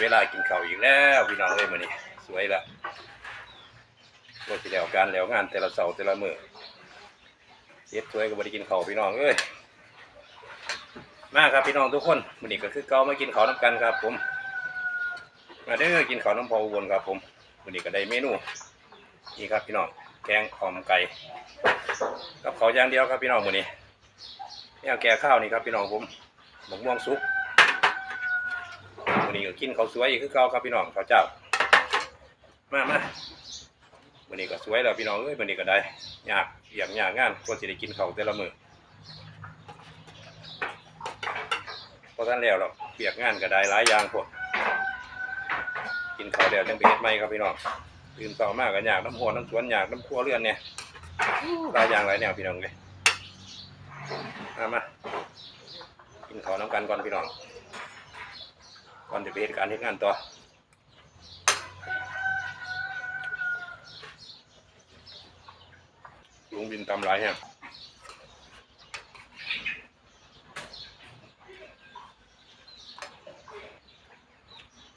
เวลากินข้าวอีกแล้วพี่น้องเอ้ยมื้อนี้สวยละว่าสิแล้วการแล้วงานแต่ละเสาร์แต่ละมือเฮ็ดสวยก็บ่ได้กินข้าวพี่น้องเอ้ยมาครับพี่น้องทุกคนมื้อนี้ก็คือเก่ามากินข้าวนํกันครับ ผมมาเด้อกินข้าวน้ำพออุบลครับ ผมมื้อนี้ก็ได้เมนูนี่ครับพี่น้องแกงหอมไก่กับข้าวอย่างเดียวครับพี่น้องมื้อนี้นี่เอาแก่ข้าวนี่ครับพี่น้องผมหมกม่วงสุ กวันนี้ก็กินข้าสวยอีกคือเก่าครับพี่น้องข้าเจ้า มามาวันนี้ก็สวยแล้วพี่น้องเอ้ยวันนี้ก็ได้ยากเยี่ยมยากงานก็สิได้กินข้าวแต่ละมือเพราะท่านแล้วหรอกเปียกงานก็ได้หลายอย่างพวกกินข้าวแล้วจังไปเฮ็ดใหม่ครับพี่น้องตื่นเช้ามากก็ยากน้ำหัวน้ำสวนยากน้ำครัวเรือนเนี่ยหลายอย่างหลายแนวพี่น้องเลยมามากินข้าวน้ำกันก่อนพี่น้อง ก่อนจะไปเหตุการณ์เหตุงานต่อลุงบินตำหลายแฮะ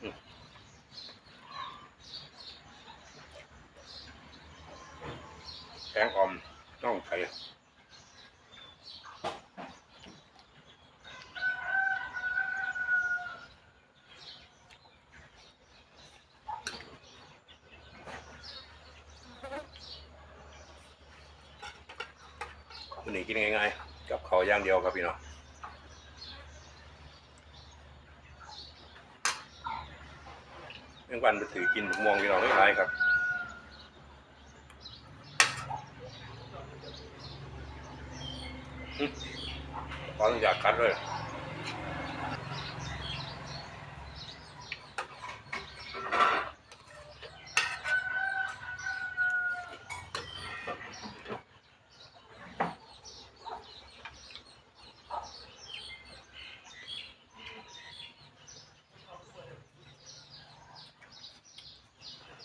อืมแกงออมน่องไข่ นี้กินง่ายๆ กับข้าวอย่างเดียวครับพี่น้องเมื่อวันไปถือกินมะม่วงพี่น้องไม่ไรครับต้อนอยากคัดเลย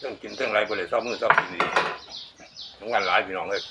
เรื่องกินเรื่องไรไปเลยชอมมือชอมกินดีทั้งวันหลายพี่น้องเลย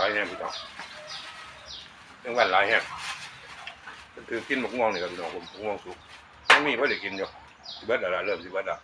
ร้อยแห้งพี่น้องเรื่องวันร้อยแห้งถือกินมะม่วงนี่ครับพี่น้องผมมะม่วงสุกยังมีเพื่อได้กินอยู่สิเบิดอะไรเริ่มสิเบิดอะ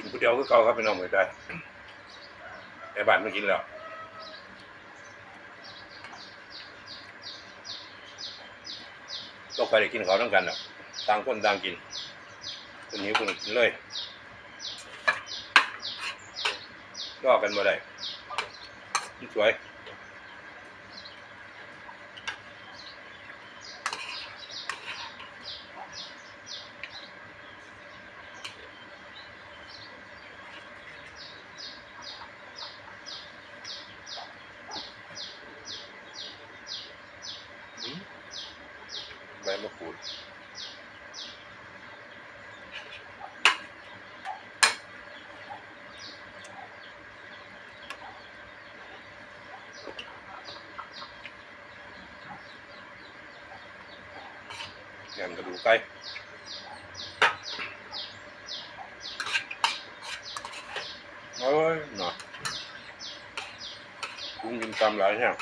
กินผู้เดียวก็เก่าครับพี่น้องเหมือนกันแต่บ้านไม่กินแล้วก็ไปได้กินเขาต้องกันอะต่างคนต่างกินคนนี้คนกินเลยรอกันมาได้สวย มะกรูด แกงกระดูกไก่โอ้ยเนาะกุ้งกินตำหลายแห้ง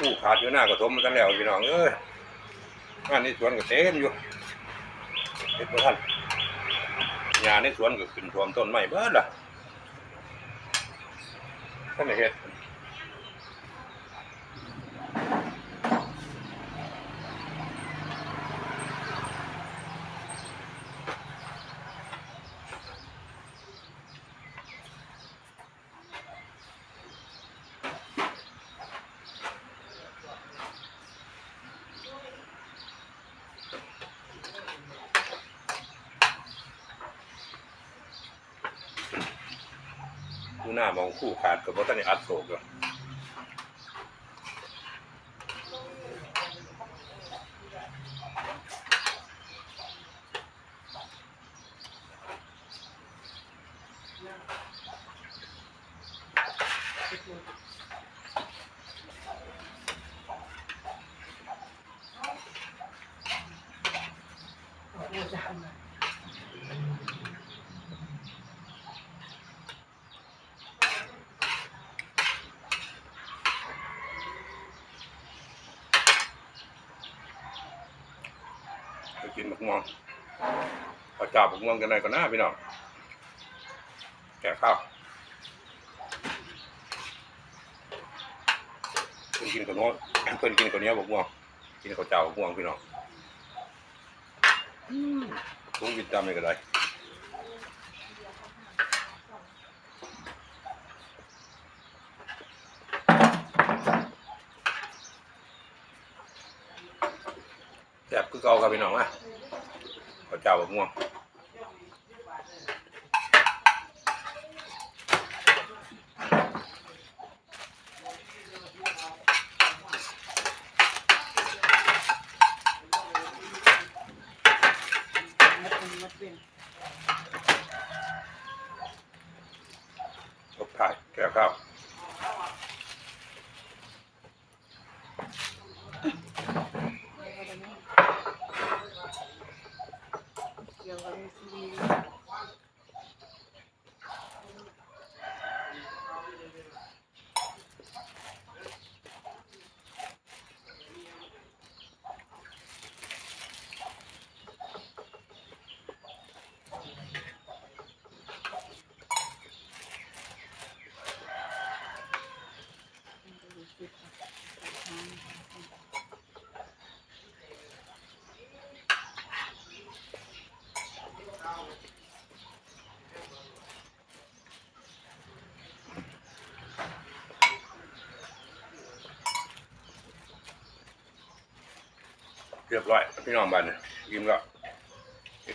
ผู้ ขาดอยู่หน้ากระทมมันกันแล้วพี่น้องเอ้ยงานนี้สวนก็เต็มอยู่เห็นบ่ท่านงานในสวนก็ขึ้นท่วมต้นไม้เบิดล่ะท่านเห็น หน้ามองคู่ขาดก็บ่ทันได้อัดโศกอยู่ กินบักม่วงขอจับบักม่วงกันหน่อยก่อนนะพี่น้องแกะข้าวเพิ่นกินกับน้องเพิ่นกินกับเนี้ยบักม่วงกินข้าวเจ้าบักม่วงพี่น้องลุงกินจำไม่ก็ได้แซ่บคือเก่าครับพี่น้องอะ ข้าวเจ้าบักม่วง มัดเป็นมัดเป็น ตบท้ายแกะข้าว เกี่ยวกับซีรีส์ เรียบร้อยพี่น้องบ้านนี่ยยิ้มแล้ว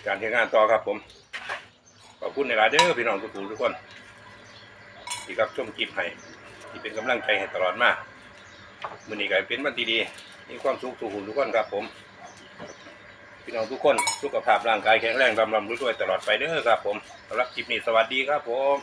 การณ์ที่งานต่อครับผม ขอบคุณในหลายเด้อพี่น้องทุกๆทุกคนที่รับชมคลิปให้ที่เป็นกำลังใจให้ตลอดมามือนี้ก็เป็นวันทีดีมีความสุขทุกผู้ทุกคนครับผม พี่น้องทุกคนสุขภาพร่างกายแข็งแรงรำรำรวยๆตลอดไปเด้อครับผมสำหรับคลิปนี้สวัสดีครับผม